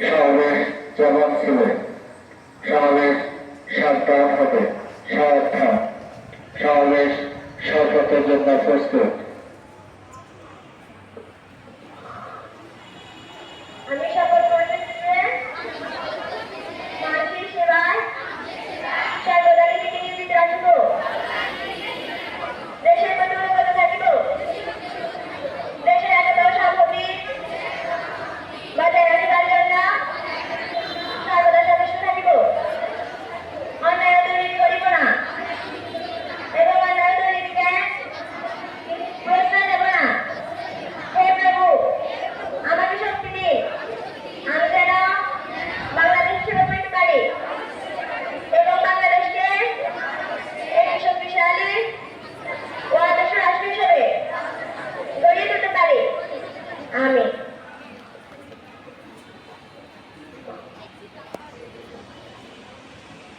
সাবেক জবাব ছিলেন সাবেক সাতটা হবে সাবধান সাবেক সততার জন্য প্রস্তুত।